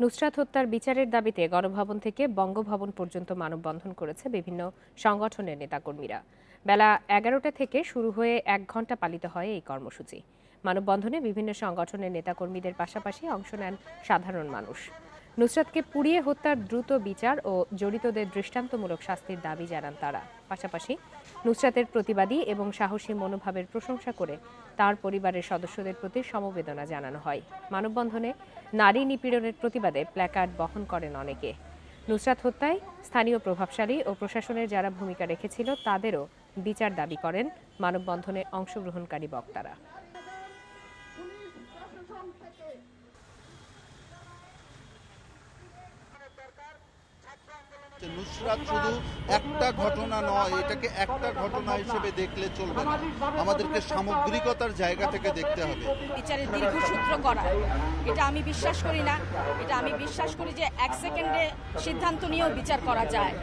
নুসরাত হত্যার বিচারের দাবিতে গণভবন থেকে বঙ্গভবন পর্যন্ত মানববন্ধন করেছে বিভিন্ন সংগঠনের নেতাকর্মীরা। বেলা এগারোটা থেকে শুরু হয়ে এক ঘণ্টা পালিত হয় এই কর্মসূচি। মানববন্ধনে বিভিন্ন সংগঠনের নেতাকর্মীদের পাশাপাশি অংশ নেন সাধারণ মানুষ। নুসরাতকে পুড়িয়ে হত্যার দ্রুত বিচার ও জড়িতদের দৃষ্টান্তমূলক শাস্তির দাবি জানান তারা। পাশাপাশি নুসরাতের প্রতিবাদী এবং সাহসী মনোভাবের প্রশংসা করে তার পরিবারের সদস্যদের প্রতি সমবেদনা জানানো হয়। মানববন্ধনে নারী নিপীড়নের প্রতিবাদে প্ল্যাকার্ড বহন করেন অনেকে। নুসরাত হত্যায় স্থানীয় প্রভাবশালী ও প্রশাসনের যারা ভূমিকা রেখেছিল, তাদেরও বিচার দাবি করেন মানববন্ধনে অংশগ্রহণকারী বক্তারা। নুসরাত শুধু একটা ঘটনা নয়, এটাকে একটা ঘটনা হিসেবে দেখলে চলবে না। আমাদেরকে সামগ্রিকতার জায়গা থেকে দেখতে হবে। বিচারের দীর্ঘসূত্র করা। এটা আমি বিশ্বাস করি না। এটা আমি বিশ্বাস করি যে এক সেকেন্ডে সিদ্ধান্ত নিয়েও বিচার করা যায়।